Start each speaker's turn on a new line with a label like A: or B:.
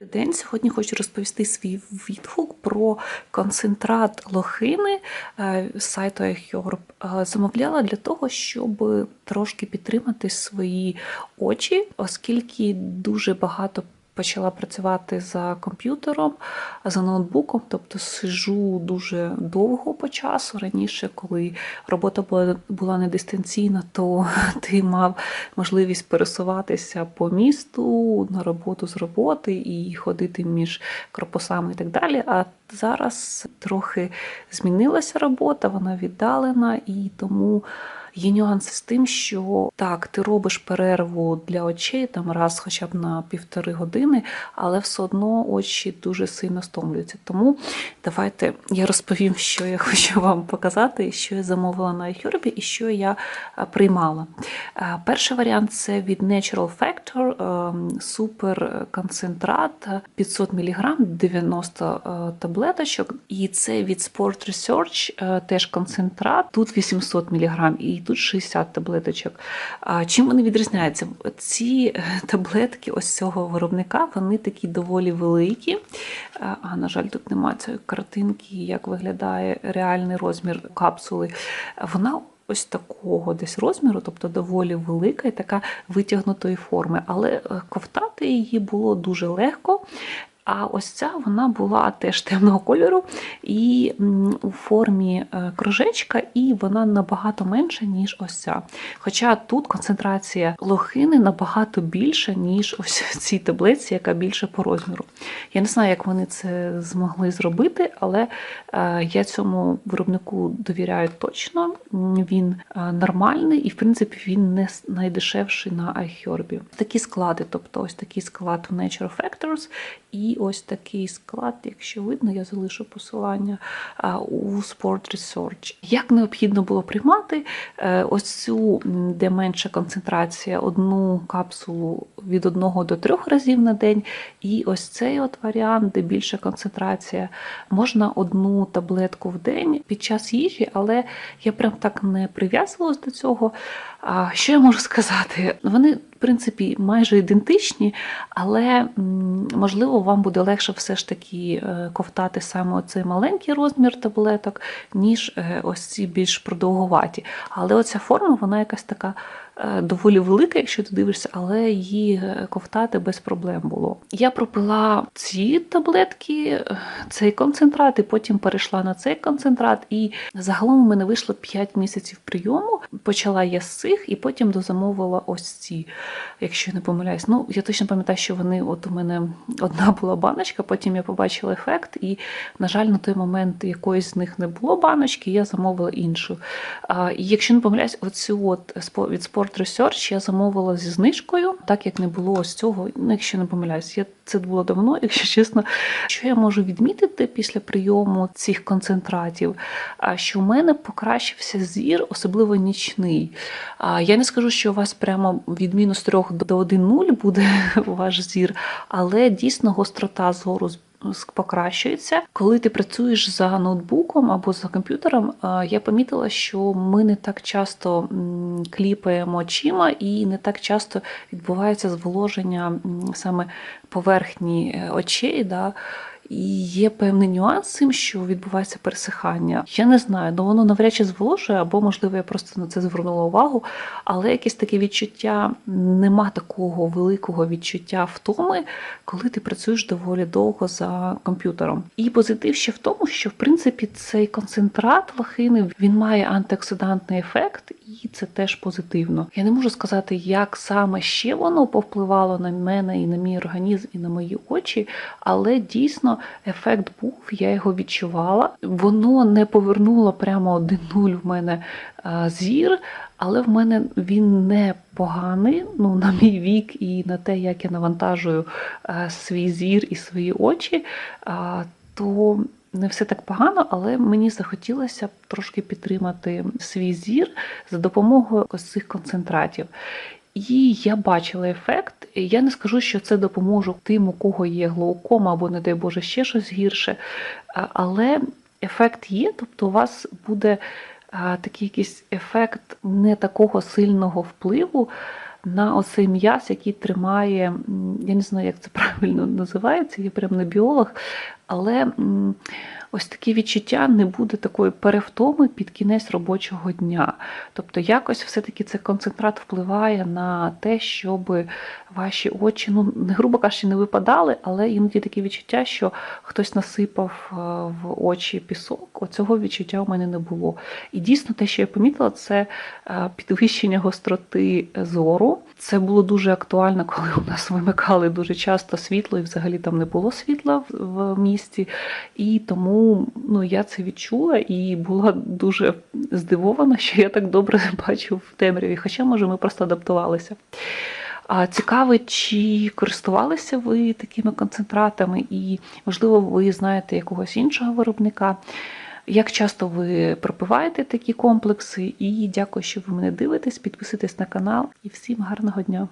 A: День сьогодні хочу розповісти свій відгук про концентрат лохини е, з сайту iHerb. Е, Замовляла для того, щоб трошки підтримати свої очі, оскільки дуже багато почала працювати за комп'ютером, за ноутбуком, тобто сижу дуже довго по часу. Раніше, коли робота була, не дистанційна, то ти мав можливість пересуватися по місту на роботу з роботи і ходити між корпусами і так далі. А зараз трохи змінилася робота, вона віддалена і тому. Є нюанси з тим, що так, ти робиш перерву для очей там раз хоча б на півтори години, але все одно очі дуже сильно стомлюються. Тому давайте я розповім, що я хочу вам показати, що я замовила на iHerb і що я е, приймала. Е, Перший варіант це від Natural Factor е, супер концентрат 500 мг, 90 е, таблеточок. І це від Sport Research теж концентрат. Тут 800 мг і тут 60 таблеточок. Чим вони відрізняються? Ці е, таблетки ось цього виробника, вони такі доволі великі. Е, А, на жаль, тут немає цієї картинки, як виглядає реальний розмір капсули. Вона ось такого десь розміру, тобто доволі велика і така витягнутої форми. Але е, ковтати її було дуже легко. А ось ця вона була теж темного кольору і у формі е, кружечка, і вона набагато менша, ніж ось ця. Хоча тут концентрація лохини набагато більша, ніж ось в цій таблиці, яка більше по розміру. Я не знаю, як вони це змогли зробити, але е, я цьому виробнику довіряю точно. Він е, нормальний і, в принципі, він не найдешевший на iHerb. Такі склади, тобто ось такий склад в Nature Factors і ось такий склад, якщо видно, я залишу посилання у Sport Research. Як необхідно було приймати е, ось цю, де менша концентрація, одну капсулу від одного до трьох разів на день, і ось цей от варіант, де більша концентрація, можна одну таблетку в день під час їжі, але я прям так не прив'язувалась до цього. А що я можу сказати? Вони, в принципі, майже ідентичні, але можливо вам буде легше все ж таки е, ковтати саме оцей маленький розмір таблеток, ніж е, ось ці більш продовгуваті. Але оця форма, вона якась така доволі велика, якщо ти дивишся, але її е, ковтати без проблем було. Я пропила ці таблетки, е, цей концентрат, і потім перейшла на цей концентрат. І загалом у мене вийшло 5 місяців прийому. Почала я з цих, і потім дозамовила ось ці, якщо не помиляюсь. Ну, я точно пам'ятаю, що вони, от у мене одна була баночка, потім я побачила ефект, і, на жаль, на той момент якоїсь з них не було баночки, я замовила іншу. І якщо не помиляюсь, оцю от від Sport Research я замовила зі знижкою, так як не було ось цього. Ну, якщо не помиляюсь, я це було давно, якщо чесно. Що я можу відмітити після прийому цих концентратів? Що в мене покращився зір, особливо нічний. Я не скажу, що у вас прямо від мінус 3 до 1,0 буде ваш зір, але дійсно гострота зору покращується. Коли ти працюєш за ноутбуком або за комп'ютером, я помітила, що ми не так часто кліпаємо очима і не так часто відбувається зволоження саме поверхні е, очей. Да? І є певний нюанс цим, що відбувається пересихання. Я не знаю, ну воно навряд чи зволожує, або, можливо, я просто на це звернула увагу. Але якесь таке відчуття, нема такого великого відчуття втоми, коли ти працюєш доволі довго за комп'ютером. І позитив ще в тому, що в принципі цей концентрат лохини він має антиоксидантний ефект, і це теж позитивно. Я не можу сказати, як саме ще воно повпливало на мене і на мій організм, і на мої очі, але дійсно ефект був, я його відчувала. Воно не повернуло прямо один нуль в мене а, зір, але в мене він не поганий. Ну, на мій вік і на те, як я навантажую а, свій зір і свої очі, а, то не все так погано, але мені захотілося трошки підтримати свій зір за допомогою ось цих концентратів. І я бачила ефект. Я не скажу, що це допоможе тим, у кого є глаукома або, не дай Боже, ще щось гірше. Але ефект є, тобто у вас буде такий якийсь ефект не такого сильного впливу на оцей м'яз, який тримає, я не знаю, як це правильно називається, я прям не біолог, але ось таке відчуття не буде такої перевтоми під кінець робочого дня. Тобто, якось все-таки цей концентрат впливає на те, щоб ваші очі, ну не грубо кажучи, не випадали, але іноді таке відчуття, що хтось насипав е, в очі пісок. Оцього відчуття у мене не було. І дійсно, те, що я помітила, це е, підвищення гостроти зору. Це було дуже актуально, коли у нас вимикали дуже часто світло, і взагалі там не було світла в- місті. І тому ну, я це відчула і була дуже здивована, що я так добре бачу в темряві. Хоча, може, ми просто адаптувалися. А цікаво, чи користувалися ви такими концентратами, і, можливо, ви знаєте якогось іншого виробника. Як часто ви пропиваєте такі комплекси? І дякую, що ви мене дивитесь, підписуйтесь на канал і всім гарного дня!